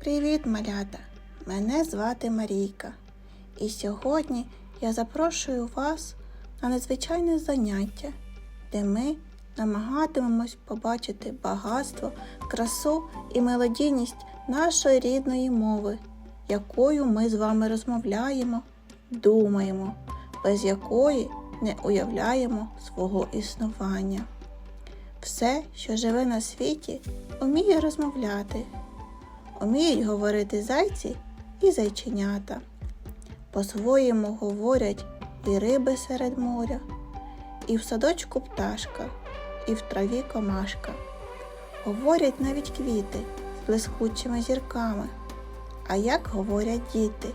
Привіт, малята! Мене звати Марійка. І сьогодні я запрошую вас на незвичайне заняття, де ми намагатимемось побачити багатство, красу і мелодійність нашої рідної мови, якою ми з вами розмовляємо, думаємо, без якої не уявляємо свого існування. Все, що живе на світі, уміє розмовляти. Уміють говорити зайці і зайченята. По-своєму говорять і риби серед моря, і в садочку пташка, і в траві комашка. Говорять навіть квіти з блискучими зірками. А як говорять діти?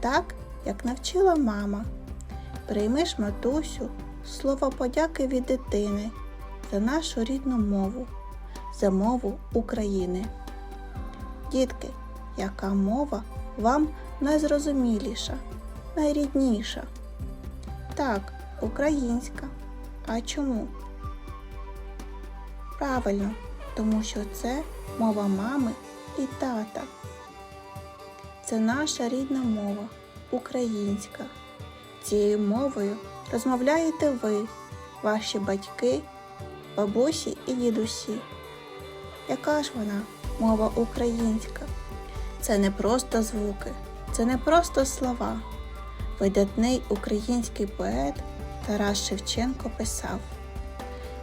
Так, як навчила мама. Приймиш, матусю, слово подяки від дитини за нашу рідну мову, за мову України. Дітки, яка мова вам найзрозуміліша, найрідніша? Так, українська. А чому? Правильно, тому що це мова мами і тата. Це наша рідна мова, українська. Цією мовою розмовляєте ви, ваші батьки, бабусі і дідусі. Яка ж вона мова українська? Це не просто звуки, це не просто слова. Видатний український поет Тарас Шевченко писав: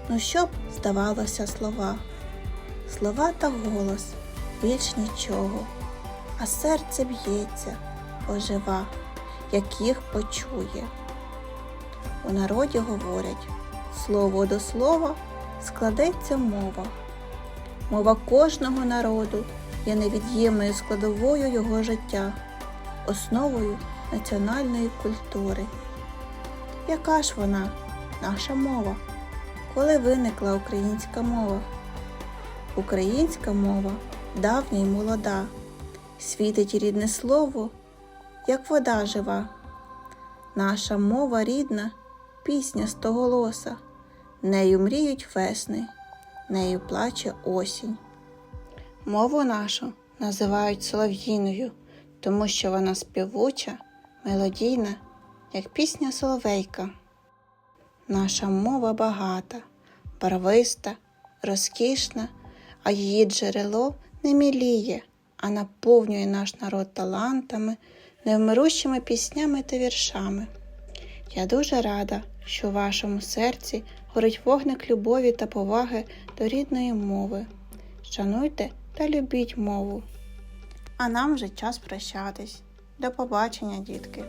Ну що б здавалося слова? Слова та голос більш нічого, а серце б'ється, ожива, як їх почує. У народі говорять, слово до слова складеться мова. Мова кожного народу є невід'ємною складовою його життя, основою національної культури. Яка ж вона, наша мова? Коли виникла українська мова? Українська мова давня й молода, світить рідне слово, як вода жива. Наша мова рідна, пісня стоголоса, нею мріють весни нею плаче осінь. Мову нашу називають солов'їною, тому що вона співуча, мелодійна, як пісня соловейка. Наша мова багата, барвиста, розкішна, а її джерело не міліє, а наповнює наш народ талантами, невмирущими піснями та віршами. Я дуже рада, що в вашому серці горить вогник любові та поваги до рідної мови. Шануйте та любіть мову. А нам вже час прощатись. До побачення, дітки!